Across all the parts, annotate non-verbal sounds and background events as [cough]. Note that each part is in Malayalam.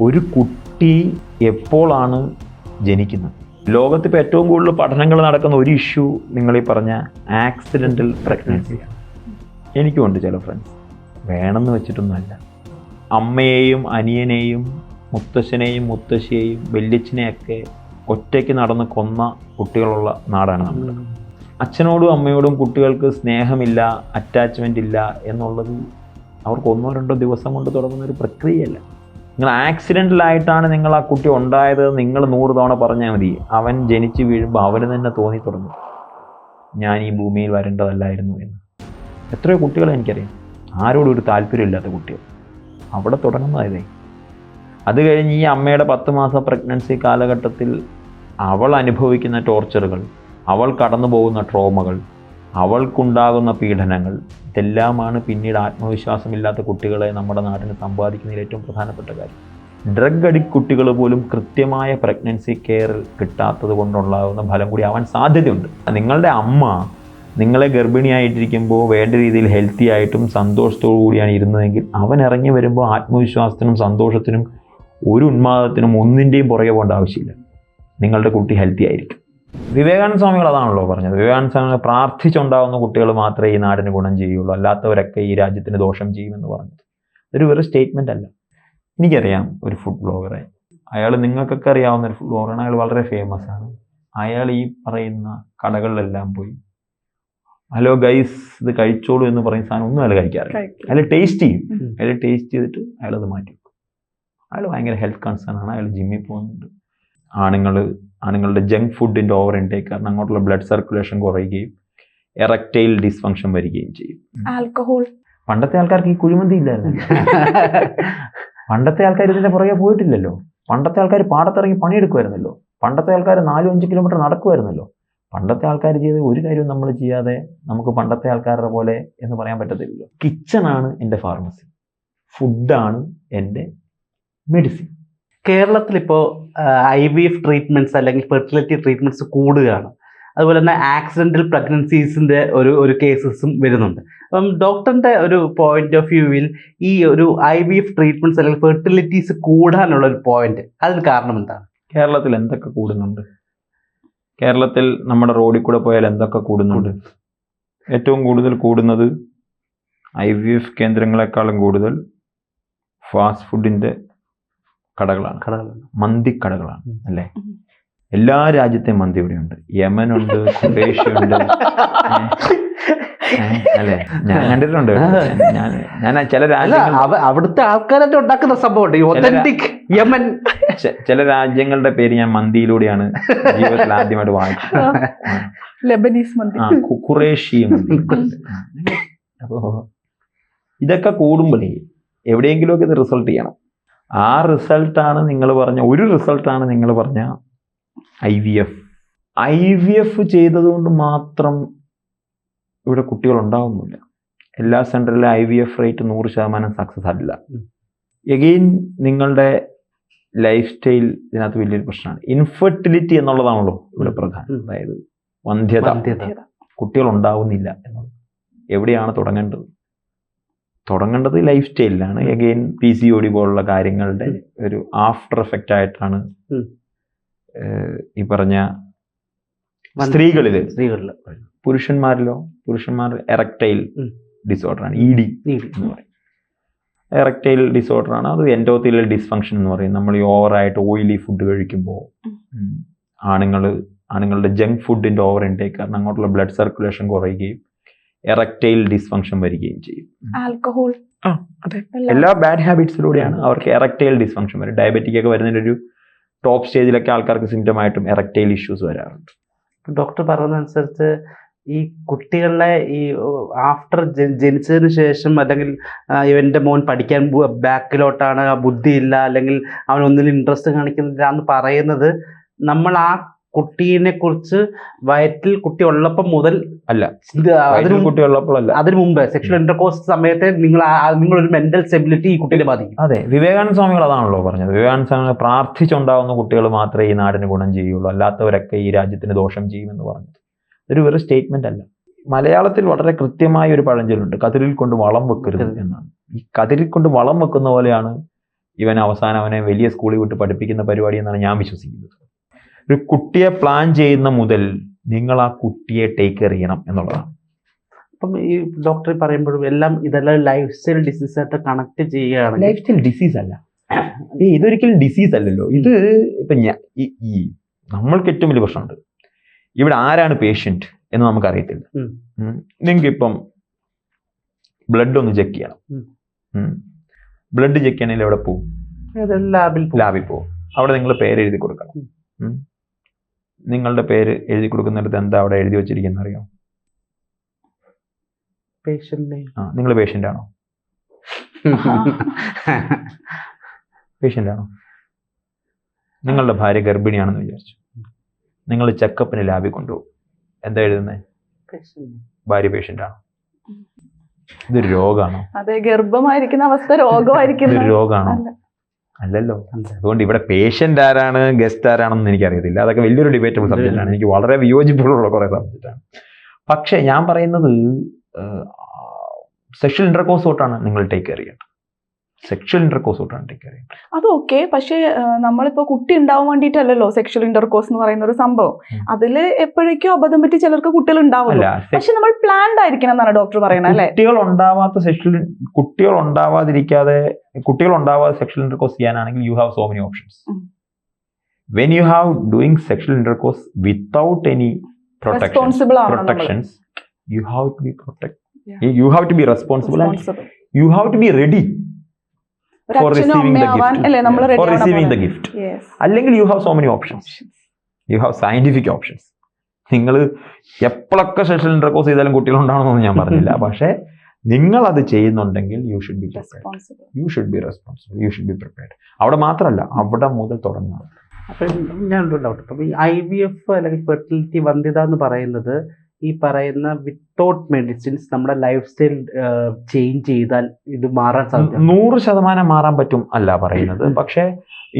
ഒരു കുട്ടി എപ്പോഴാണ് ജനിക്കുന്നത്? ലോകത്ത് ഇപ്പോൾ ഏറ്റവും കൂടുതൽ പഠനങ്ങൾ നടക്കുന്ന ഒരു ഇഷ്യൂ നിങ്ങൾ ഈ പറഞ്ഞ ആക്സിഡന്റൽ പ്രഗ്നൻസിയാണ് എനിക്കുമുണ്ട് ചില ഫ്രണ്ട്സ് വേണമെന്ന് വെച്ചിട്ടൊന്നുമല്ല. അമ്മയെയും അനിയനെയും മുത്തശ്ശനെയും മുത്തശ്ശിയെയും വല്യച്ഛനെയൊക്കെ ഒറ്റയ്ക്ക് നടന്ന് കൊന്ന കുട്ടികളുള്ള നാടാണ് നമ്മൾ അച്ഛനോടും അമ്മയോടും കുട്ടികൾക്ക് സ്നേഹമില്ല അറ്റാച്ച്മെന്റ് ഇല്ല എന്നുള്ളത് അവർക്ക് ഒന്നോ രണ്ടോ ദിവസം കൊണ്ട് തുടങ്ങുന്ന ഒരു പ്രക്രിയയല്ല. നിങ്ങൾ ആക്സിഡന്റലായിട്ടാണ് നിങ്ങൾ ആ കുട്ടി ഉണ്ടായത് നിങ്ങൾ നൂറ് തവണ പറഞ്ഞാൽ മതി. അവൻ ജനിച്ച് വീഴുമ്പോൾ അവന് തന്നെ തോന്നി തുടങ്ങും. ഞാൻ ഈ ഭൂമിയിൽ വരേണ്ടതല്ലായിരുന്നു എന്ന്. എത്രയോ കുട്ടികളെ എനിക്കറിയാം. ആരോടും ഒരു താല്പര്യമില്ലാത്ത കുട്ടികൾ. അവിടെ തുടങ്ങുന്നതായതേ അത് കഴിഞ്ഞ് ഈ അമ്മയുടെ പത്ത് മാസ പ്രഗ്നൻസി കാലഘട്ടത്തിൽ അവൾ അനുഭവിക്കുന്ന ടോർച്ചറുകൾ അവൾ കടന്നു പോകുന്ന ട്രോമകൾ അവൾക്കുണ്ടാകുന്ന പീഡനങ്ങൾ ഇതെല്ലാമാണ് പിന്നീട് ആത്മവിശ്വാസമില്ലാത്ത കുട്ടികളെ നമ്മുടെ നാട്ടിന് സമ്പാദിക്കുന്നതിൽ ഏറ്റവും പ്രധാനപ്പെട്ട കാര്യം. ഡ്രഗ് അഡിക്ട് കുട്ടികൾ പോലും കൃത്യമായ പ്രഗ്നൻസി കെയർ കിട്ടാത്തത് കൊണ്ടുണ്ടാകുന്ന ഫലം കൂടി ആവാൻ സാധ്യതയുണ്ട്. നിങ്ങളുടെ അമ്മ നിങ്ങളെ ഗർഭിണിയായിട്ടിരിക്കുമ്പോൾ വേണ്ട രീതിയിൽ ഹെൽത്തി ആയിട്ടും സന്തോഷത്തോടു കൂടിയാണ് ഇരുന്നതെങ്കിൽ അവൻ ഇറങ്ങി വരുമ്പോൾ ആത്മവിശ്വാസത്തിനും സന്തോഷത്തിനും ഒരു ഉന്മാദത്തിനും ഒന്നിന്റെയും പുറകെ പോകേണ്ട ആവശ്യമില്ല. നിങ്ങളുടെ കുട്ടി ഹെൽത്തി ആയിരിക്കും. വിവേകാനന്ദ സ്വാമികൾ അതാണല്ലോ പറഞ്ഞത്. വിവേകാനന്ദ സ്വാമികൾ പ്രാർത്ഥിച്ചുണ്ടാകുന്ന കുട്ടികൾ മാത്രമേ ഈ നാടിന് ഗുണം ചെയ്യുള്ളൂ അല്ലാത്തവരൊക്കെ ഈ രാജ്യത്തിന് ദോഷം ചെയ്യുമെന്ന് പറഞ്ഞത്. ഇതൊരു വെറും സ്റ്റേറ്റ്മെന്റ് അല്ല. എനിക്കറിയാം ഒരു ഫുഡ് ബ്ലോഗറെ അയാൾ നിങ്ങൾക്കൊക്കെ അറിയാവുന്ന ഒരു ഫുഡ് ബ്ലോഗറാണ് അയാൾ വളരെ ഫേമസ് ആണ്. അയാൾ ഈ പറയുന്ന കടകളിലെല്ലാം പോയി ഹലോ ഗൈസ് ഇത് കഴിച്ചോളൂ എന്ന് പറയുന്ന സാധനം ഒന്നും അയാൾ കഴിക്കാറില്ല. അയാൾ ടേസ്റ്റ് ചെയ്യും. അയാൾ ടേസ്റ്റ് ചെയ്തിട്ട് അയാൾ അത് മാറ്റി വെക്കും അയാൾ ഭയങ്കര ഹെൽത്ത് കൺസേൺ ആണ്. അയാൾ ജിമ്മിൽ പോകുന്നുണ്ട്. ആണുങ്ങൾ ആണുങ്ങളുടെ ജങ്ക് ഫുഡിന്റെ ഓവർ ഇൻടേക്ക് കാരണം അങ്ങോട്ടുള്ള ബ്ലഡ് സർക്കുലേഷൻ കുറയുകയും എറക്റ്റൈൽ ഡിസ്ഫങ്ഷൻ വരികയും ചെയ്യും. ആൽക്കഹോൾ പണ്ടത്തെ ആൾക്കാർക്ക് ഈ കുഴിമന്തി ഇല്ലായിരുന്നു. പണ്ടത്തെ ആൾക്കാർ ഇതിന്റെ പുറകെ പോയിട്ടില്ലല്ലോ. പണ്ടത്തെ ആൾക്കാർ പാടത്തിറങ്ങി പണിയെടുക്കുമായിരുന്നല്ലോ. പണ്ടത്തെ ആൾക്കാർ നാലും അഞ്ച് കിലോമീറ്റർ നടക്കുമായിരുന്നല്ലോ. പണ്ടത്തെ ആൾക്കാർ ചെയ്ത് ഒരു കാര്യവും നമ്മൾ ചെയ്യാതെ നമുക്ക് പണ്ടത്തെ ആൾക്കാരുടെ പോലെ എന്ന് പറയാൻ പറ്റത്തില്ലല്ലോ. ആണ് എന്റെ ഫാർമസി ഫുഡാണ് എന്റെ മെഡിസിൻ കേരളത്തിൽ ഇപ്പോൾ ഐ വി എഫ് ട്രീറ്റ്മെന്റ്സ് അല്ലെങ്കിൽ ഫെർട്ടിലിറ്റി ട്രീറ്റ്മെന്റ്സ് കൂടുകയാണ്. അതുപോലെ തന്നെ ആക്സിഡന്റൽ പ്രഗ്നൻസീസിന്റെ ഒരു ഒരു കേസസും വരുന്നുണ്ട്. അപ്പം ഡോക്ടറിന്റെ ഒരു പോയിന്റ് ഓഫ് വ്യൂവിൽ ഈ ഒരു ഐ വി എഫ് ട്രീറ്റ്മെന്റ്സ് അല്ലെങ്കിൽ ഫെർട്ടിലിറ്റീസ് കൂടാനുള്ള ഒരു പോയിന്റ് അതിന് കാരണം എന്താണ്? കേരളത്തിൽ എന്തൊക്കെ കൂടുന്നുണ്ട്? കേരളത്തിൽ നമ്മുടെ റോഡിൽ കൂടെ പോയാൽ എന്തൊക്കെ കൂടുന്നുണ്ട്? ഏറ്റവും കൂടുതൽ കൂടുന്നത് ഐ വി എഫ് കേന്ദ്രങ്ങളെക്കാളും കൂടുതൽ ഫാസ്റ്റ് ഫുഡിന്റെ കടകളാണ്. കടകളാണ്. മന്തിക്കടകളാണ്. അല്ലേ? എല്ലാ രാജ്യത്തെ മന്തി ഇവിടെയുണ്ട്. യമനുണ്ട് കുറേഷ്യയുണ്ട് [laughs] അല്ലെ? ഞാൻ കണ്ടിട്ടുണ്ട്. ഞാൻ ഞാൻ ചില രാജ്യങ്ങൾ അവ- അവിടുത്തെ ആൾക്കാരൊക്കെ ഉണ്ടാക്കുന്ന സംഭവമുണ്ട്. Authentic Yemen. ചില രാജ്യങ്ങളുടെ പേര് ഞാൻ മന്തിയിലൂടെയാണ് ജീവിതത്തിൽ ആദ്യമായിട്ട് വായിച്ചത്. ലെബനീസ് മന്തി. ഖുറേഷി മന്തി. [laughs] അപ്പോ ഇതൊക്കെ കൂടുമ്പോഴേ എവിടെയെങ്കിലുമൊക്കെ ഇത് റിസൾട്ട് ചെയ്യണം. ആ റിസൾട്ടാണ് നിങ്ങൾ പറഞ്ഞ ഒരു റിസൾട്ടാണ് നിങ്ങൾ പറഞ്ഞ I V F. I V F ചെയ്തതുകൊണ്ട് മാത്രം ഇവിടെ കുട്ടികൾ ഉണ്ടാവുന്നില്ല. എല്ലാ സെന്ററിലെ ഐ വി എഫ് റേറ്റ് നൂറ് ശതമാനം സക്സസ് അല്ല. എഗെയിൻ നിങ്ങളുടെ ലൈഫ് സ്റ്റൈൽ ഇതിനകത്ത് വലിയൊരു പ്രശ്നമാണ്. ഇൻഫെർട്ടിലിറ്റി എന്നുള്ളതാണല്ലോ ഇവിടെ പ്രധാനം. അതായത് വന്ധ്യത. കുട്ടികൾ ഉണ്ടാവുന്നില്ല എന്നുള്ളത്. എവിടെയാണ് തുടങ്ങേണ്ടത്? തുടങ്ങേണ്ടത് life സ്റ്റൈലിലാണ് again P C O D പോലുള്ള കാര്യങ്ങളുടെ ഒരു ആഫ്റ്റർ എഫക്റ്റ് ആയിട്ടാണ് ഈ പറഞ്ഞ സ്ത്രീകളിൽ. സ്ത്രീകളിൽ. പുരുഷന്മാരിലോ പുരുഷന്മാർ എറക്ടൈൽ ഡിസോർഡർ ആണ്. ഇ ഡി എന്ന് പറയും. എറക്ടൈൽ ഡിസോർഡർ ആണ്. അത് എൻഡോത്തിലൽ ഡിസ്ഫങ്ഷൻ എന്ന് പറയും. നമ്മൾ ഈ ഓവറായിട്ട് ഓയിലി ഫുഡ് കഴിക്കുമ്പോൾ ആണുങ്ങൾ ആണുങ്ങളുടെ ജങ്ക് ഫുഡിന്റെ ഓവർ ഇൻടേക്ക് കാരണം അങ്ങോട്ടുള്ള ബ്ലഡ് സർക്കുലേഷൻ കുറയുകയും എറക്ടൈൽ ഡിസ്ഫങ്ഷൻ വരികയും ചെയ്യും. ആൽക്കഹോൾ ആ, അതെ. എല്ലാ ബാഡ് ഹാബിറ്റ്സിലൂടെയാണ് അവർക്ക് എറക്ടൈൽ ഡിസ്ഫങ്ഷൻ വരും ഡയബറ്റിക് ഒക്കെ വരുന്നതിന്റെ ഒരു ടോപ്പ് സ്റ്റേജിലൊക്കെ ആൾക്കാർക്ക് സിംറ്റം ആയിട്ടും എറക്ടൈൽ ഇഷ്യൂസ് വരാറുണ്ട്. ഡോക്ടർ പറയുന്നതനുസരിച്ച് ഈ കുട്ടികളെ ഈ ആഫ്റ്റർ ജനിച്ചതിന് ശേഷം അല്ലെങ്കിൽ ഇവന്റെ മോൻ പഠിക്കാൻ ബാക്കിലോട്ടാണ് ബുദ്ധിയില്ല അല്ലെങ്കിൽ അവനൊന്നിലും ഇൻട്രസ്റ്റ് കാണിക്കുന്നില്ല എന്ന് പറയുന്നത് നമ്മൾ ആ കുട്ടീനെ കുറിച്ച് വയറ്റിൽ കുട്ടി ഉള്ളപ്പം മുതൽ അല്ല. അതിന് വയറ്റിൽ കുട്ടിയുള്ളപ്പോഴല്ല അതിനു മുമ്പ് സെക്ഷൽ ഇന്റർകോഴ്സ് സമയത്തെ നിങ്ങൾ നിങ്ങളൊരു മെന്റൽ സ്റ്റെബിലിറ്റി ഈ കുട്ടിയെ ബാധിക്കും. അതെ വിവേകാനന്ദ സ്വാമികൾ അതാണല്ലോ പറഞ്ഞത്. വിവേകാനന്ദ സ്വാമികൾ പ്രാർത്ഥിച്ചുണ്ടാവുന്ന കുട്ടികൾ മാത്രമേ ഈ നാടിന് ഗുണം ചെയ്യുള്ളൂ അല്ലാത്തവരൊക്കെ ഈ രാജ്യത്തിന് ദോഷം ചെയ്യുമെന്ന് പറഞ്ഞത്. ഒരു വെറും സ്റ്റേറ്റ്മെന്റ് അല്ല. മലയാളത്തിൽ വളരെ കൃത്യമായ ഒരു പഴഞ്ചൊല്ലുണ്ട്. കതിരിൽ കൊണ്ട് വളം വെക്കരുത് വെക്കരുത്. എന്നാണ്. ഈ കതിരിൽ കൊണ്ട് വളം വെക്കുന്ന പോലെയാണ് ഇവൻ അവസാനം അവനെ വലിയ സ്കൂളിൽ വിട്ട് പഠിപ്പിക്കുന്ന പരിപാടി എന്നാണ് ഞാൻ വിശ്വസിക്കുന്നത്. ഒരു കുട്ടിയെ പ്ലാൻ ചെയ്യുന്ന മുതൽ നിങ്ങൾ ആ കുട്ടിയെ ടേക്ക് കെയർ ചെയ്യണം എന്നുള്ളതാണ്. അപ്പം ഈ ഡോക്ടർ പറയുമ്പോഴും എല്ലാം ഇതെല്ലാം ലൈഫ് സ്റ്റൈൽ ഡിസീസ് ആയിട്ട് കണക്ട് ചെയ്യുകയാണ് ലൈഫ് സ്റ്റൈൽ ഡിസീസ് അല്ല. ഈ ഇതൊരിക്കലും ഡിസീസ് അല്ലല്ലോ. ഇത് ഇപ്പൊ ഞാൻ ഈ- നമ്മൾക്ക് ഏറ്റവും വലിയ പ്രശ്നമുണ്ട്. ഇവിടെ ആരാണ് പേഷ്യന്റ് എന്ന് നമുക്ക് അറിയത്തില്ല നിങ്ങൾക്ക് ഇപ്പം ബ്ലഡ് ഒന്ന് ചെക്ക് ചെയ്യണം. ബ്ലഡ് ചെക്ക് ചെയ്യണമെങ്കിൽ എവിടെ പോകും ലാബിൽ ലാബിൽ പോകും അവിടെ നിങ്ങൾ പേര് എഴുതി കൊടുക്കണം. നിങ്ങളുടെ പേര് എഴുതി കൊടുക്കുന്നിടത്ത് എന്താ അവിടെ എഴുതി വെച്ചിരിക്കുന്നത് അറിയോ? ആ നിങ്ങൾ പേഷ്യന്റ് ആണോ? പേഷ്യന്റ് ആണോ? നിങ്ങളുടെ ഭാര്യ ഗർഭിണിയാണെന്ന് വിചാരിച്ചു. നിങ്ങൾ ചെക്കപ്പിന് ലാബിൽ കൊണ്ടുപോകും. എന്താ എഴുതുന്നത് ഭാര്യ പേഷ്യന്റ് ആണോ? ഇതൊരു രോഗമാണോ അതെ ഗർഭമായിരിക്കുന്ന അവസ്ഥ രോഗമായിരിക്കും ഇതൊരു രോഗമാണോ. അല്ലല്ലോ. അതുകൊണ്ട് ഇവിടെ പേഷ്യന്റ് ആരാണ് ഗസ്റ്റ് ആരാണെന്ന് എനിക്കറിയത്തില്ല. അതൊക്കെ വലിയൊരു ഡിബേറ്റബിൾ സബ്ജക്റ്റാണ് എനിക്ക് വളരെ വിയോജിപ്പുള്ള കുറേ സബ്ജക്റ്റാണ് പക്ഷേ പക്ഷെ ഞാൻ പറയുന്നത് സെക്ഷൽ ഇന്റർകോഴ്സ് തൊട്ടാണ് നിങ്ങൾ ടേക്ക് കെയർ ചെയ്യേണ്ടത്. സെക്ഷൽ ഇന്റർകോഴ്സ് തൊട്ടാണ് ടേക്ക് കെയർ ചെയ്യേണ്ടത് അത് ഓക്കെ പക്ഷെ നമ്മളിപ്പോ കുട്ടി ഉണ്ടാവാൻ വേണ്ടിയിട്ടല്ലല്ലോ സെക്ഷൽ ഇന്റർകോഴ്സ് എന്ന് പറയുന്ന ഒരു സംഭവം. അതിൽ അതിൽ എപ്പോഴേക്കും അബദ്ധം പറ്റി ചിലർക്ക് കുട്ടികൾ ഉണ്ടാവില്ല പക്ഷെ നമ്മൾ പ്ലാൻഡ് ആയിരിക്കണം എന്നാണ് ഡോക്ടർ പറയുന്നത് അല്ലെ? കുട്ടികൾ ഉണ്ടാവാത്ത സെക്ഷൽ കുട്ടികൾ ഉണ്ടാവാതിരിക്കാതെ കുട്ടികൾ ഉണ്ടാവാതെ സെക്ഷൽ ഇന്റർകോഴ്സ് ചെയ്യാനാണെങ്കിൽ you have so many options. When you have doing sexual intercourse without any protections you have to be you have to be be responsible you have to be responsible നമ്മൾ for receiving the gift. അല്ലെങ്കിൽ you have so many options you have scientific options നിങ്ങൾ എപ്പോഴൊക്കെ സെഷൻ ഇന്റർകോസ് ചെയ്താലും കുട്ടികൾ ഉണ്ടാവണമെന്ന് ഞാൻ പറഞ്ഞില്ല. [laughs] പക്ഷേ നിങ്ങൾ അത് ചെയ്യുന്നുണ്ടെങ്കിൽ you should be you should be responsible you should be prepared അവിടെ മാത്രമല്ല അവിടെ മുതൽ തുടങ്ങുക അപ്പം ഞാനൊരു ഡൗട്ട് അപ്പം ഈ ഐ വി എഫ് അല്ലെങ്കിൽ ഫെർട്ടിലിറ്റി വന്ധ്യത എന്ന് പറയുന്നത് ഈ പറയുന്ന വിത്തൗട്ട് മെഡിസിൻസ് നമ്മുടെ ലൈഫ് സ്റ്റൈൽ ചേഞ്ച് ചെയ്താൽ ഇത് മാറാൻ സാധിക്കും നൂറ് ശതമാനം മാറാൻ പറ്റും അല്ല പറയുന്നത്. പക്ഷേ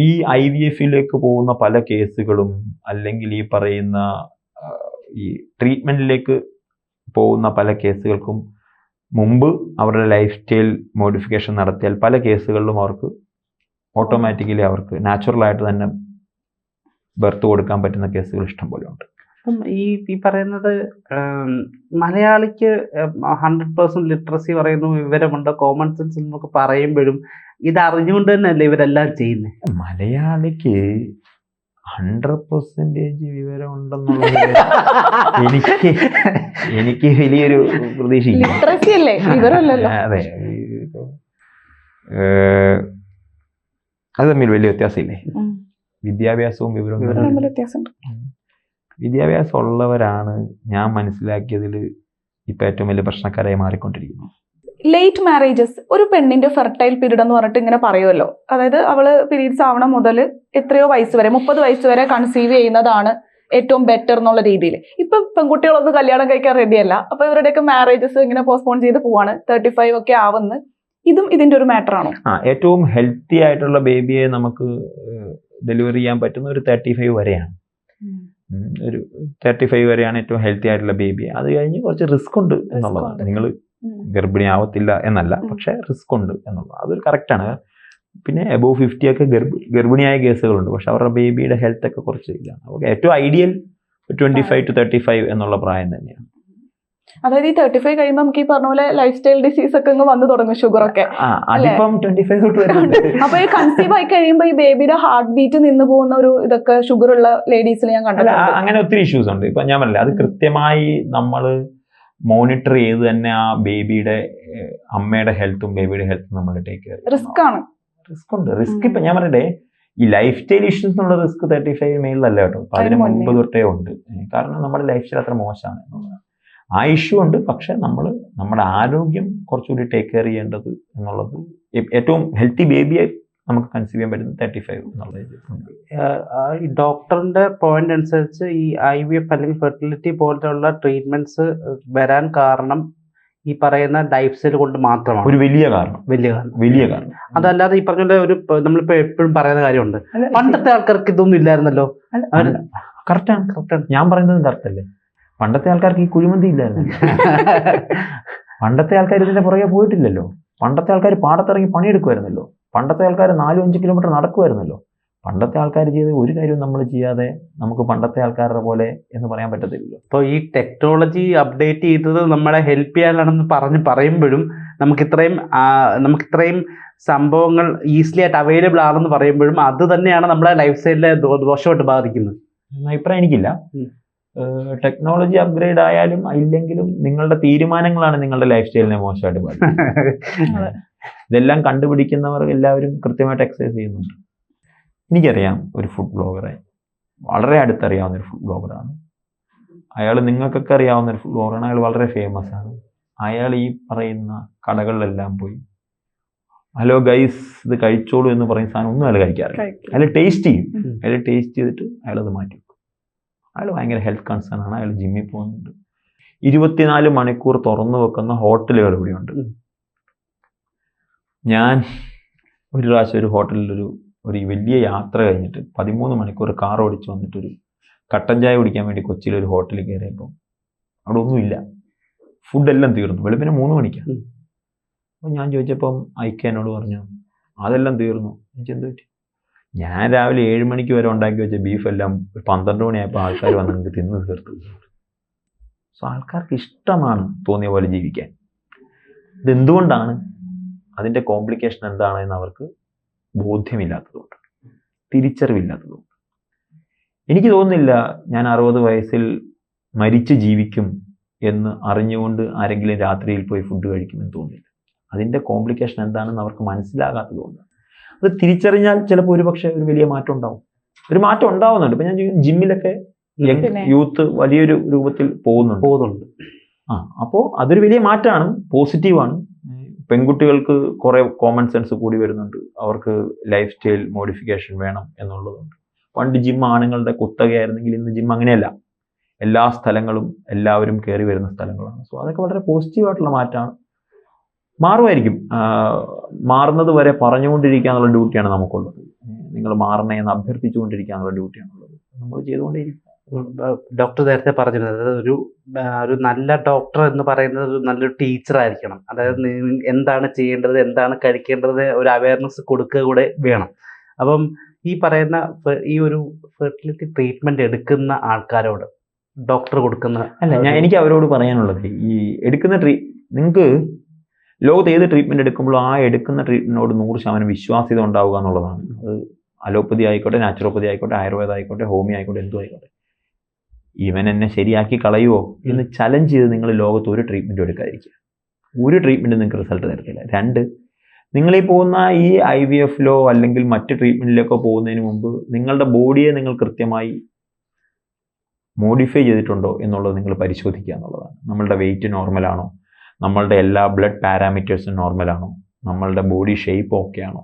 ഈ ഐ വി എഫിലേക്ക് പോകുന്ന പല കേസുകളും അല്ലെങ്കിൽ ഈ പറയുന്ന ഈ ട്രീറ്റ്മെന്റിലേക്ക് പോകുന്ന പല കേസുകൾക്കും മുമ്പ് അവരുടെ ലൈഫ് സ്റ്റൈൽ മോഡിഫിക്കേഷൻ നടത്തിയാൽ പല കേസുകളിലും അവർക്ക് ഓട്ടോമാറ്റിക്കലി അവർക്ക് നാച്ചുറലായിട്ട് തന്നെ ബർത്ത് കൊടുക്കാൻ പറ്റുന്ന കേസുകൾ ഇഷ്ടംപോലെ ഉണ്ട്. അപ്പം ഈ ഈ പറയുന്നത് മലയാളിക്ക് ഹൺഡ്രഡ് പേഴ്സന്റ് ലിറ്ററസി പറയുന്നു വിവരമുണ്ട് കോമൺ സെൻസ് എന്നൊക്കെ പറയുമ്പോഴും ഇത് അറിഞ്ഞുകൊണ്ട് തന്നെയല്ലേ ഇവരെല്ലാം ചെയ്യുന്നത് മലയാളിക്ക് ഹൺഡ്രഡ് പെർസെന്റേജ് വിവരം ഉണ്ടെന്നുള്ളത് [laughs] എനിക്ക് എനിക്ക് വലിയൊരു പ്രതീക്ഷയില്ല. ലിറ്ററസി അല്ലേ? വിവരമല്ലല്ലോ. അതെ. ഇപ്പൊ, അത് തമ്മിൽ വലിയ വ്യത്യാസമില്ലേ? വിദ്യാഭ്യാസവും വിവരവും വ്യത്യാസമുണ്ട്. വിദ്യാഭ്യാസം ഉള്ളവരാണ് ഞാൻ മനസ്സിലാക്കിയതിൽ ഇപ്പൊ ഏറ്റവും വലിയ പ്രശ്നക്കാരായി മാറിക്കൊണ്ടിരിക്കുന്നത് ലേറ്റ് മാരേജസ് ഒരു പെണ്ണിന്റെ ഫെർട്ടൈൽ പീരീഡ് എന്ന് പറഞ്ഞിട്ട് ഇങ്ങനെ പറയുമല്ലോ. അതായത് അവൾ പീരീഡ്സ് ആവണ മുതൽ എത്രയോ വയസ്സ് വരെ മുപ്പത് വയസ്സ് വരെ കൺസീവ് ചെയ്യുന്നതാണ് ഏറ്റവും ബെറ്റർ എന്നുള്ള രീതിയിൽ. ഇപ്പൊ പെൺകുട്ടികളൊന്നും കല്യാണം കഴിക്കാൻ റെഡിയല്ല അപ്പൊ ഇവരുടെയൊക്കെ മാരേജസ് ഇങ്ങനെ പോസ്റ്റ്പോൺ ചെയ്ത് പോവാണ്. തേർട്ടി ഫൈവ് ഒക്കെ ആവുന്നു. ഇതും ഇതിന്റെ ഒരു മാറ്റർ ആണോ? ആ ഏറ്റവും ഹെൽത്തി ആയിട്ടുള്ള ബേബിയെ നമുക്ക് ഡെലിവറി ചെയ്യാൻ പറ്റുന്ന ഒരു തേർട്ടി ഫൈവ് വരെയാണ്. ഒരു തേർട്ടി ഫൈവ് വരെയാണ് ഏറ്റവും ഹെൽത്തി ആയിട്ടുള്ള ബേബി അത് കഴിഞ്ഞ് കുറച്ച് റിസ്ക് ഉണ്ട് എന്നുള്ളതാണ്. നിങ്ങൾ. ഗർഭിണി ആവത്തില്ല എന്നല്ല പക്ഷേ റിസ്ക് ഉണ്ട് എന്നുള്ളത്. അതൊരു കറക്റ്റാണ് പിന്നെ എബോവ് ഫിഫ്റ്റി ഒക്കെ ഗർഭി ഗർഭിണിയായ കേസുകളുണ്ട്. പക്ഷെ അവരുടെ ബേബിയുടെ ഹെൽത്ത് ഒക്കെ കുറച്ച് ഇതാണ്. അപ്പോൾ ഏറ്റവും ideal twenty five to thirty five എന്നുള്ള പ്രായം തന്നെയാണ്. അതായത് ഈ തേർട്ടി ഫൈവ് കഴിയുമ്പോൾ നമുക്ക് ഈ പറഞ്ഞ പോലെ ലൈഫ് സ്റ്റൈൽ ഡിസീസ് ഒക്കെ അങ്ങ് വന്നു തുടങ്ങും ഷുഗർ ഒക്കെ. [laughs] അപ്പൊ ഈ കൺസീവ് ആയി കഴിയുമ്പോൾ ഈ ബേബിയുടെ ഹാർട്ട് ബീറ്റ് നിന്ന് പോകുന്ന ഒരു ഇതൊക്കെ ഷുഗർ ഉള്ള ലേഡീസിൽ ഞാൻ കണ്ടിട്ടുണ്ട്. അങ്ങനെ ഒത്തിരി ഇഷ്യൂസ് ഉണ്ട്. ഇപ്പൊ ഞാൻ പറഞ്ഞില്ല അത് കൃത്യമായി നമ്മൾ മോണിറ്റർ ചെയ്ത് തന്നെ ആ ബേബിയുടെ അമ്മയുടെ ഹെൽത്തും ബേബിയുടെ ഹെൽത്തും നമ്മൾ ടേക്ക് കെയർ റിസ്ക് ആണ്. റിസ്ക് ഉണ്ട്. റിസ്ക് ഇപ്പൊ ഞാൻ പറയട്ടെ ഈ ലൈഫ് സ്റ്റൈൽ ഇഷ്യൂസ് എന്നുള്ള റിസ്ക് തേർട്ടി ഫൈവ് മെയിലല്ല കേട്ടോ അതിന് മുൻപ് തൊട്ടേ ഉണ്ട്. കാരണം നമ്മുടെ ലൈഫ് സ്റ്റൈൽ അത്ര മോശമാണ്. ആ ഇഷ്യൂ ഉണ്ട്. പക്ഷെ നമ്മൾ നമ്മുടെ ആരോഗ്യം കുറച്ചുകൂടി ടേക്ക് കെയർ ചെയ്യേണ്ടത് എന്നുള്ളത് ഏറ്റവും ഹെൽത്തി ബേബിയെ നമുക്ക് കൺസീവ് ചെയ്യാൻ പറ്റുന്നത് തേർട്ടി ഫൈവ് എന്നുള്ളത്. ഉണ്ട് ആ ഈ ഡോക്ടറിന്റെ പോയിന്റ് അനുസരിച്ച് ഈ ഐ വി എഫ് അല്ലെങ്കിൽ ഫെർട്ടിലിറ്റി പോലെയുള്ള ട്രീറ്റ്മെന്റ്സ് വരാൻ കാരണം ഈ പറയുന്ന ലൈഫ് സ്റ്റൈൽ കൊണ്ട് മാത്രമാണ്. ഒരു വലിയ കാരണം. വലിയ കാരണം. വലിയ കാരണം. അതല്ലാതെ ഈ പറഞ്ഞ ഒരു നമ്മളിപ്പോ എപ്പോഴും പറയുന്ന കാര്യമുണ്ട്. പണ്ടത്തെ ആൾക്കാർക്ക് ഇതൊന്നും ഇല്ലായിരുന്നല്ലോ. കറക്റ്റാണ് കറക്റ്റാണ് ഞാൻ പറയുന്നത് കറക്റ്റ് അല്ലേ? പണ്ടത്തെ ആൾക്കാർക്ക് ഈ കുഴിമന്തി ഇല്ലായിരുന്നു. പണ്ടത്തെ ആൾക്കാർ ഇതിന്റെ പുറകെ പോയിട്ടില്ലല്ലോ. പണ്ടത്തെ ആൾക്കാർ പാടത്തിറങ്ങി പണിയെടുക്കുമായിരുന്നല്ലോ പണ്ടത്തെ ആൾക്കാർ നാലും അഞ്ച് കിലോമീറ്റർ നടക്കുമായിരുന്നല്ലോ പണ്ടത്തെ ആൾക്കാർ ചെയ്ത് ഒരു കാര്യവും നമ്മൾ ചെയ്യാതെ നമുക്ക് പണ്ടത്തെ ആൾക്കാരുടെ പോലെ എന്ന് പറയാൻ പറ്റത്തില്ലല്ലോ. അപ്പോൾ ഈ ടെക്നോളജി അപ്ഡേറ്റ് ചെയ്തത് നമ്മളെ ഹെൽപ്പ് ചെയ്യാനാണെന്ന് പറഞ്ഞ് പറയുമ്പോഴും നമുക്ക് ഇത്രയും നമുക്ക് ഇത്രയും സംഭവങ്ങൾ ഈസിലി ആയിട്ട് അവൈലബിൾ ആണെന്ന് പറയുമ്പോഴും അത് തന്നെയാണ് നമ്മളെ ലൈഫ് സ്റ്റൈലിലെ ദോഷമായിട്ട് ബാധിക്കുന്നത്. അഭിപ്രായം എനിക്കില്ല. ടെക്നോളജി അപ്ഗ്രേഡ് ആയാലും ഇല്ലെങ്കിലും നിങ്ങളുടെ തീരുമാനങ്ങളാണ് നിങ്ങളുടെ ലൈഫ് സ്റ്റൈലിനെ മോശമായിട്ട് ബാധിക്കുന്നത്. ഇതെല്ലാം കണ്ടുപിടിക്കുന്നവർ എല്ലാവരും കൃത്യമായിട്ട് എക്സസൈസ് ചെയ്യുന്നുണ്ട്. എനിക്കറിയാം ഒരു ഫുഡ് ബ്ലോഗറെ വളരെ അടുത്തറിയാവുന്ന ഒരു ഫുഡ് ബ്ലോഗറാണ് അയാൾ നിങ്ങൾക്കൊക്കെ അറിയാവുന്ന ഒരു ഫുഡ് ബ്ലോഗറാണ് അയാൾ വളരെ ഫേമസ് ആണ്. അയാൾ ഈ പറയുന്ന കടകളിലെല്ലാം പോയി ഹലോ ഗൈസ് ഇത് കഴിച്ചോളൂ എന്ന് പറയുന്ന സാധനം ഒന്നും അയാൾ കഴിക്കാറില്ല. കഴിക്കും. അയാൾ ടേസ്റ്റ് ചെയ്യും. അയാൾ ടേസ്റ്റ് ചെയ്തിട്ട് അയാൾ അത് മാറ്റി. അയാൾ ഭയങ്കര ഹെൽത്ത് കൺസേൺ ആണ്. അയാൾ ജിമ്മിൽ പോകുന്നുണ്ട്. ഇരുപത്തിനാല് മണിക്കൂർ തുറന്നു വെക്കുന്ന ഹോട്ടലുകൾ ഇവിടെയുണ്ട് ഞാൻ ഒരു പ്രാവശ്യം ഒരു ഹോട്ടലിൽ ഒരു ഒരു വലിയ യാത്ര കഴിഞ്ഞിട്ട് പതിമൂന്ന് മണിക്കൂർ കാർ ഓടിച്ച് വന്നിട്ടൊരു കട്ടൻ ചായ കുടിക്കാൻ വേണ്ടി കൊച്ചിയിൽ ഒരു ഹോട്ടലിൽ കയറിയപ്പോൾ അവിടെ ഒന്നുമില്ല ഫുഡെല്ലാം തീർന്നു. വെളുപ്പിന് മൂന്ന് മണിക്കാണ്. അപ്പോൾ ഞാൻ ചോദിച്ചപ്പം എന്നോട് പറഞ്ഞു അതെല്ലാം തീർന്നു. എനിക്ക് എന്ത് പറ്റി? ഞാൻ രാവിലെ ഏഴ് മണിക്ക് വരെ ഉണ്ടാക്കി വെച്ച ബീഫ് എല്ലാം പന്ത്രണ്ട് മണിയായപ്പോൾ ആൾക്കാർ വന്ന് എനിക്ക് തിന്ന് തീർത്തു. സോ ആൾക്കാർക്ക് ഇഷ്ടമാണ് തോന്നിയ പോലെ ജീവിക്കാൻ. ഇതെന്തുകൊണ്ടാണ് അതിന്റെ കോംപ്ലിക്കേഷൻ എന്താണെന്ന് അവർക്ക് ബോധ്യമില്ലാത്തതുകൊണ്ട് തിരിച്ചറിവില്ലാത്തതുകൊണ്ട്. എനിക്ക് തോന്നുന്നില്ല ഞാൻ അറുപത് വയസ്സിൽ മരിച്ച് ജീവിക്കും എന്ന് അറിഞ്ഞുകൊണ്ട് ആരെങ്കിലും രാത്രിയിൽ പോയി ഫുഡ് കഴിക്കുമെന്ന് തോന്നുന്നില്ല അതിന്റെ കോംപ്ലിക്കേഷൻ എന്താണെന്ന് അവർക്ക് മനസ്സിലാകാത്തതുകൊണ്ട്. അത് തിരിച്ചറിഞ്ഞാൽ ചിലപ്പോൾ ഒരു പക്ഷേ ഒരു വലിയ മാറ്റം ഉണ്ടാവും. ഒരു മാറ്റം ഉണ്ടാവുന്നുണ്ട്. ഇപ്പൊ ഞാൻ ജിമ്മിലൊക്കെ യങ് യൂത്ത് വലിയൊരു രൂപത്തിൽ പോകുന്നുണ്ട്. പോകുന്നുണ്ട്. ആ അപ്പോൾ അതൊരു വലിയ മാറ്റമാണ് പോസിറ്റീവാണ് പെൺകുട്ടികൾക്ക് കുറേ കോമൺ സെൻസ് കൂടി വരുന്നുണ്ട്. അവർക്ക് ലൈഫ് സ്റ്റൈൽ മോഡിഫിക്കേഷൻ വേണം എന്നുള്ളതുണ്ട്. പണ്ട് ജിം ആണുങ്ങളുടെ കുത്തകയായിരുന്നെങ്കിൽ ഇന്ന് ജിം അങ്ങനെയല്ല. എല്ലാ സ്ഥലങ്ങളും എല്ലാവരും കയറി വരുന്ന സ്ഥലങ്ങളാണ്. സോ അതൊക്കെ വളരെ പോസിറ്റീവായിട്ടുള്ള മാറ്റമാണ് മാറുമായിരിക്കും. മാറുന്നത് വരെ പറഞ്ഞുകൊണ്ടിരിക്കാനുള്ള ഡ്യൂട്ടിയാണ് നമുക്കുള്ളത്. നിങ്ങൾ മാറണേ എന്ന് അഭ്യർത്ഥിച്ചുകൊണ്ടിരിക്കാനുള്ള ഡ്യൂട്ടിയാണുള്ളത് നമ്മൾ ചെയ്തുകൊണ്ടേയിരിക്കും. ഡോക്ടർ നേരത്തെ പറഞ്ഞിരുന്നത് അതായത് ഒരു ഒരു നല്ല ഡോക്ടർ എന്ന് പറയുന്നത് ഒരു നല്ലൊരു ടീച്ചർ ആയിരിക്കണം. അതായത് എന്താണ് ചെയ്യേണ്ടത് എന്താണ് കഴിക്കേണ്ടത് ഒരു അവയർനെസ് കൊടുക്കുക കൂടെ വേണം. അപ്പം ഈ പറയുന്ന ഈ ഒരു ഫെർട്ടിലിറ്റി ട്രീറ്റ്മെന്റ് എടുക്കുന്ന ആൾക്കാരോട് ഡോക്ടർ കൊടുക്കുന്ന അല്ല ഞാൻ എനിക്ക് അവരോട് പറയാനുള്ളത് ഈ എടുക്കുന്ന ട്രീ നിങ്ങൾക്ക് ലോകത്ത് ഏത് ട്രീറ്റ്മെന്റ് എടുക്കുമ്പോഴും ആ എടുക്കുന്ന ട്രീറ്റ്മെന്റിനോട് നൂറ് ശതമാനം വിശ്വാസ്യത ഉണ്ടാവുക എന്നുള്ളതാണ്. അത് അലോപ്പതി ആയിക്കോട്ടെ നാച്ചുറോപ്പതി ആയിക്കോട്ടെ ആയുർവേദം ആയിക്കോട്ടെ ഹോമിയോ ആയിക്കോട്ടെ എന്തും ആയിക്കോട്ടെ. ഇവൻ എന്നെ ശരിയാക്കി കളയുമോ എന്ന് ചലഞ്ച് ചെയ്ത് നിങ്ങൾ ലോകത്ത് ഒരു ട്രീറ്റ്മെന്റും എടുക്കാതിരിക്കുക. ഒരു ട്രീറ്റ്മെന്റ് നിങ്ങൾക്ക് റിസൾട്ട് തരത്തില്ല. രണ്ട് നിങ്ങൾ ഈ പോകുന്ന ഈ ഐ വി എഫിലോ അല്ലെങ്കിൽ മറ്റ് ട്രീറ്റ്മെന്റിലേക്കോ പോകുന്നതിന് മുമ്പ് നിങ്ങളുടെ ബോഡിയെ നിങ്ങൾ കൃത്യമായി മോഡിഫൈ ചെയ്തിട്ടുണ്ടോ എന്നുള്ളത് നിങ്ങൾ പരിശോധിക്കുക എന്നുള്ളതാണ്. നമ്മളുടെ വെയിറ്റ് നോർമലാണോ നമ്മളുടെ എല്ലാ ബ്ലഡ് പാരാമീറ്റേഴ്സും നോർമലാണോ നമ്മളുടെ ബോഡി ഷേപ്പ് ഓക്കെ ആണോ?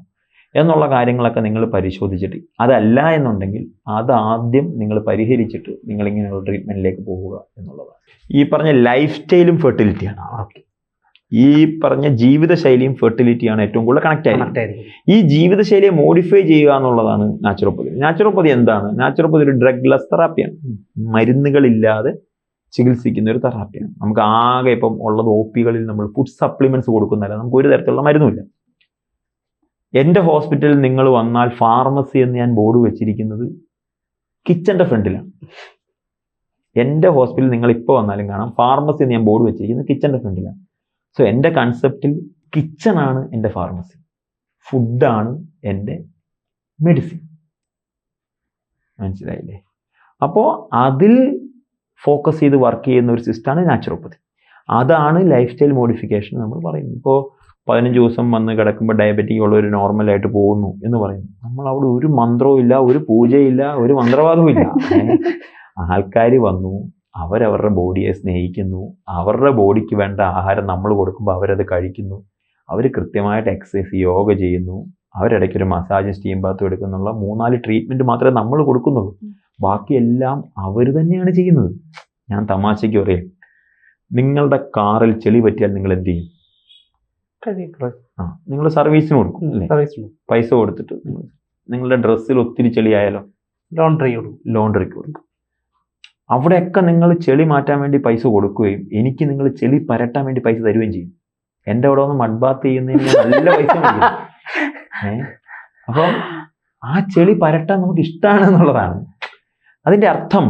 എന്നുള്ള കാര്യങ്ങളൊക്കെ നിങ്ങൾ പരിശോധിച്ചിട്ട് അതല്ല എന്നുണ്ടെങ്കിൽ അത് ആദ്യം നിങ്ങൾ പരിഹരിച്ചിട്ട് നിങ്ങൾ ഇങ്ങനെയുള്ള ട്രീറ്റ്മെന്റിലേക്ക് പോവുക എന്നുള്ളതാണ്. ഈ പറഞ്ഞ ലൈഫ് സ്റ്റൈലും ഫെർട്ടിലിറ്റിയാണ് ഓക്കെ. ഈ പറഞ്ഞ ജീവിതശൈലിയും ഫെർട്ടിലിറ്റിയാണ് ഏറ്റവും കൂടുതൽ കണക്ട് ആയിരിക്കുന്നത്. ഈ ജീവിതശൈലിയെ മോഡിഫൈ ചെയ്യുക എന്നുള്ളതാണ് നാച്ചുറോപ്പതി നാച്ചുറോപ്പതി എന്താണ്? നാച്ചുറോപ്പതി ഒരു ഡ്രഗ്ലെസ് തെറാപ്പിയാണ് മരുന്നുകളില്ലാതെ ചികിത്സിക്കുന്ന ഒരു തെറാപ്പിയാണ്. നമുക്ക് ആകെ ഇപ്പം ഉള്ളത് ഒ പികളിൽ നമ്മൾ ഫുഡ് സപ്ലിമെന്റ്സ് കൊടുക്കുന്നതല്ല നമുക്ക് ഒരു തരത്തിലുള്ള മരുന്നുമില്ല. എന്റെ ഹോസ്പിറ്റലിൽ നിങ്ങൾ വന്നാൽ ഫാർമസി എന്ന് ഞാൻ ബോർഡ് വെച്ചിരിക്കുന്നത് കിച്ചന്റെ ഫ്രണ്ടിലാണ്. എന്റെ ഹോസ്പിറ്റലിൽ നിങ്ങൾ ഇപ്പോൾ വന്നാലും കാണാം ഫാർമസി എന്ന് ഞാൻ ബോർഡ് വെച്ചിരിക്കുന്നത് കിച്ചന്റെ ഫ്രണ്ടിലാണ്. സോ എന്റെ കൺസെപ്റ്റിൽ കിച്ചണാണ് എന്റെ ഫാർമസി ഫുഡാണ് എന്റെ മെഡിസിൻ മനസ്സിലായില്ലേ? അപ്പോൾ അതിൽ ഫോക്കസ് ചെയ്ത് വർക്ക് ചെയ്യുന്ന ഒരു സിസ്റ്റമാണ് നാച്ചുറോപ്പതി അതാണ് ലൈഫ് സ്റ്റൈൽ മോഡിഫിക്കേഷൻ നമ്മൾ പറയുന്നത്. ഇപ്പോൾ പതിനഞ്ച് ദിവസം വന്ന് കിടക്കുമ്പോൾ ഡയബറ്റിക് ഉള്ള ഉള്ളവർ നോർമലായിട്ട് പോകുന്നു എന്ന് പറയുന്നു. നമ്മൾ അവിടെ ഒരു മന്ത്രവും ഇല്ല ഒരു പൂജയില്ല ഒരു മന്ത്രവാദവും ഇല്ല. ആൾക്കാർ വന്നു അവരവരുടെ ബോഡിയെ സ്നേഹിക്കുന്നു അവരുടെ ബോഡിക്ക് വേണ്ട ആഹാരം നമ്മൾ കൊടുക്കുമ്പോൾ അവരത് കഴിക്കുന്നു അവർ കൃത്യമായിട്ട് എക്സസൈസ് യോഗ ചെയ്യുന്നു അവരിടയ്ക്ക് ഒരു മസാജ് സ്റ്റീം ബാത്തും എടുക്കുന്നുള്ള മൂന്നാൽ ട്രീറ്റ്മെന്റ് മാത്രമേ നമ്മൾ കൊടുക്കുന്നുള്ളൂ. ബാക്കിയെല്ലാം അവർ തന്നെയാണ് ചെയ്യുന്നത്. ഞാൻ തമാശയ്ക്ക് പറയാം. നിങ്ങളുടെ കാറിൽ ചെളി പറ്റിയാൽ നിങ്ങൾ എന്ത് ചെയ്യും? ആ നിങ്ങൾ സർവീസിന് കൊടുക്കും അല്ലേ? സർവീസ് പൈസ കൊടുത്തിട്ട് നിങ്ങളുടെ ഡ്രസ്സിൽ ഒത്തിരി ചെളിയായാലോ? ലോണ്ടറി കൊടുക്കും. ലോണ്ടറിക്ക് കൊടുക്കും. അവിടെയൊക്കെ നിങ്ങൾ ചെളി മാറ്റാൻ വേണ്ടി പൈസ കൊടുക്കുകയും എനിക്ക് നിങ്ങൾ ചെളി പരട്ടാൻ വേണ്ടി പൈസ തരുകയും ചെയ്യും. എന്റെ അവിടെ ഒന്ന് മഡ് ബാത്ത് ചെയ്യുന്നതിന് നല്ല പൈസ [laughs] അപ്പം ആ ചെളി പരട്ടാൻ നമുക്ക് ഇഷ്ടമാണ് എന്നുള്ളതാണ് അതിന്റെ അർത്ഥം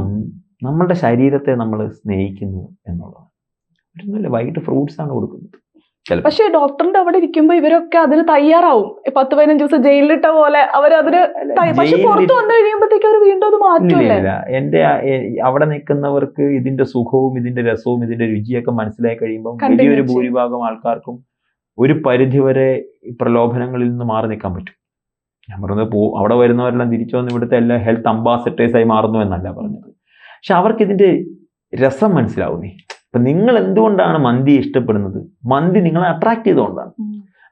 നമ്മളുടെ ശരീരത്തെ നമ്മൾ സ്നേഹിക്കുന്നു എന്നുള്ളതാണ്. ഒന്നുമില്ല വൈകിട്ട് ഫ്രൂട്ട്സ് ആണ് കൊടുക്കുന്നത്. പക്ഷേ ഡോക്ടറിന്റെ അവിടെ ഇരിക്കുമ്പോ ഇവരൊക്കെ അതിന് തയ്യാറാവും. പത്ത് പതിനഞ്ച് ദിവസം ജയിലിലിട്ട പോലെ അവരതിന് പക്ഷെ പുറത്ത് വന്നു കഴിയുമ്പോഴത്തേക്ക് അവർ വീണ്ടും അത് മാറ്റില്ല എന്റെ അവിടെ നിൽക്കുന്നവർക്ക് ഇതിന്റെ സുഖവും ഇതിന്റെ രസവും ഇതിന്റെ രുചിയൊക്കെ മനസ്സിലായി കഴിയുമ്പോൾ വലിയൊരു. ഭൂരിഭാഗം ആൾക്കാർക്കും ഒരു പരിധിവരെ വരെ പ്രലോഭനങ്ങളിൽ നിന്ന് മാറി നിൽക്കാൻ പറ്റും. ഞാൻ പറഞ്ഞത് പോ അവിടെ വരുന്നവരെല്ലാം തിരിച്ചു വന്ന് ഇവിടുത്തെ എല്ലാ ഹെൽത്ത് അംബാസഡേഴ്സായി മാറുന്നു എന്നല്ല പറഞ്ഞത്. പക്ഷെ അവർക്ക് ഇതിന്റെ രസം മനസ്സിലാവുന്നേ. അപ്പം നിങ്ങൾ എന്തുകൊണ്ടാണ് മന്തി ഇഷ്ടപ്പെടുന്നത്? മന്തി നിങ്ങളെ അട്രാക്ട് ചെയ്തുകൊണ്ടാണ്.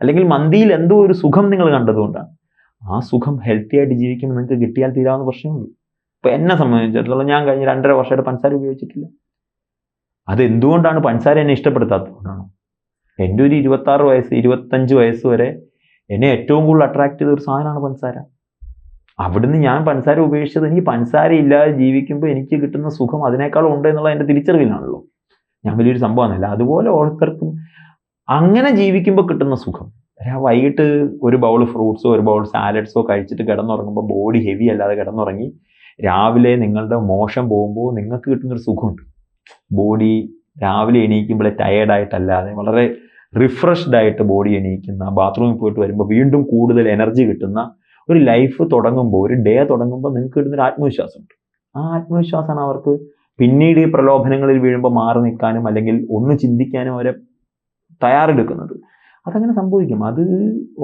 അല്ലെങ്കിൽ മന്തിയിൽ എന്തോ ഒരു സുഖം നിങ്ങൾ കണ്ടതുകൊണ്ടാണ്. ആ സുഖം ഹെൽത്തി ആയിട്ട് ജീവിക്കുമ്പോൾ നിങ്ങൾക്ക് കിട്ടിയാൽ തീരാവുന്ന പ്രശ്നമുള്ളൂ. ഇപ്പം എന്നെ സംബന്ധിച്ചിടത്തോളം ഞാൻ കഴിഞ്ഞ രണ്ടര വർഷമായിട്ട് പഞ്ചസാര ഉപയോഗിച്ചിട്ടില്ല. അത് എന്തുകൊണ്ടാണ് പഞ്ചസാര എന്നെ ഇഷ്ടപ്പെടുത്താത്തതുകൊണ്ടാണ് എന്റെ ഒരു ഇരുപത്താറ് വയസ്സ് ഇരുപത്തഞ്ച് വയസ്സ് വരെ എന്നെ ഏറ്റവും കൂടുതൽ അട്രാക്ട് ചെയ്ത ഒരു സാധനമാണ് പഞ്ചസാര അവിടുന്ന് ഞാൻ പഞ്ചസാര ഉപേക്ഷിച്ചത് എനിക്ക് പഞ്ചസാര ഇല്ലാതെ ജീവിക്കുമ്പോൾ എനിക്ക് കിട്ടുന്ന സുഖം അതിനേക്കാളും ഉണ്ട് എന്നുള്ള എന്റെ തിരിച്ചറിവിലാണല്ലോ. ഞാൻ വലിയൊരു സംഭവമാണല്ല അതുപോലെ ഓരോരുത്തർക്കും അങ്ങനെ ജീവിക്കുമ്പോൾ കിട്ടുന്ന സുഖം. വൈകിട്ട് ഒരു ബൗൾ ഫ്രൂട്ട്സോ ഒരു ബൗൾ സാലഡ്സോ കഴിച്ചിട്ട് കിടന്നുറങ്ങുമ്പോൾ ബോഡി ഹെവി അല്ലാതെ കിടന്നുറങ്ങി രാവിലെ നിങ്ങളുടെ മോശം പോകുമ്പോൾ നിങ്ങൾക്ക് കിട്ടുന്നൊരു സുഖമുണ്ട്. ബോഡി രാവിലെ എണീക്കുമ്പോൾ ടയേർഡായിട്ടല്ലാതെ വളരെ റിഫ്രഷ്ഡ് ആയിട്ട് ബോഡി എണീക്കുന്ന ബാത്റൂമിൽ പോയിട്ട് വരുമ്പോൾ വീണ്ടും കൂടുതൽ എനർജി കിട്ടുന്ന ഒരു ലൈഫ് തുടങ്ങുമ്പോൾ ഒരു ഡേ തുടങ്ങുമ്പോൾ നിങ്ങൾക്ക് കിട്ടുന്നൊരു ആത്മവിശ്വാസമുണ്ട്. ആ ആത്മവിശ്വാസമാണ് അവർക്ക് പിന്നീട് ഈ പ്രലോഭനങ്ങളിൽ വീഴുമ്പോൾ മാറി നിൽക്കാനും അല്ലെങ്കിൽ ഒന്ന് ചിന്തിക്കാനും അവരെ തയ്യാറെടുക്കുന്നത്. അതങ്ങനെ സംഭവിക്കും. അത്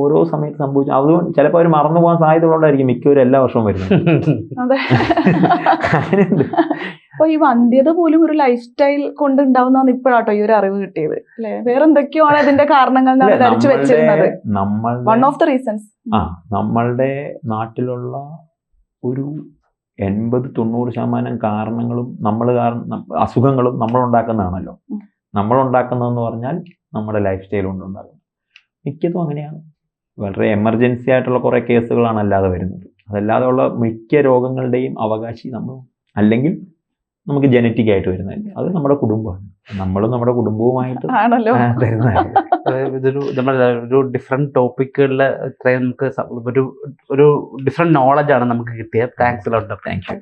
ഓരോ സമയത്ത് സംഭവിച്ചു അതുകൊണ്ട് ചിലപ്പോൾ അവർ മറന്നു പോകാൻ സാധ്യത ഉള്ളതായിരിക്കും മിക്കവരും എല്ലാ വർഷവും വരുന്നത്. [laughs] അപ്പൊ ഈ വന്ധ്യത പോലും ഒരു ലൈഫ് സ്റ്റൈൽ കൊണ്ട് ഉണ്ടാവുന്നതാണ് ഇപ്പോഴാട്ടോ ഈ ഒരു അറിവ് കിട്ടിയത് അല്ലെ? വേറെ എന്തൊക്കെയാണ് അതിന്റെ കാരണങ്ങൾ ധരിച്ചു വെച്ചിരുന്നത്? നമ്മളുടെ വൺ ഓഫ് ദ റീസൺസ് ആ നമ്മളുടെ നാട്ടിലുള്ള ഒരു എൺപത് തൊണ്ണൂറ് ശതമാനം കാരണങ്ങളും നമ്മൾ കാരണം അസുഖങ്ങളും നമ്മൾ ഉണ്ടാക്കുന്നതാണല്ലോ ഉം. നമ്മൾ ഉണ്ടാക്കുന്നതെന്ന് പറഞ്ഞാൽ നമ്മുടെ ലൈഫ് സ്റ്റൈൽ കൊണ്ട് ഉണ്ടാക്കുന്നത് മിക്കതും അങ്ങനെയാണ്. വളരെ എമർജൻസി ആയിട്ടുള്ള കുറേ കേസുകളാണ് അല്ലാതെ വരുന്നത്. അതല്ലാതെ ഉള്ള മിക്ക രോഗങ്ങളുടെയും അവകാശി നമ്മൾ. അല്ലെങ്കിൽ നമുക്ക് ജനറ്റിക് ആയിട്ട് വരുന്നതല്ലേ. അത് നമ്മുടെ കുടുംബമാണ്. നമ്മളും നമ്മുടെ കുടുംബവുമായിട്ട് ആണല്ലോ. ഇതൊരു നമ്മുടെ ഒരു ഡിഫറെന്റ് ടോപ്പിക്കുകളിൽ ഇത്രയും നമുക്ക് ഒരു ഒരു ഡിഫറെന്റ് നോളജാണ് ആണ് നമുക്ക് കിട്ടിയത്. Thanks lot thank you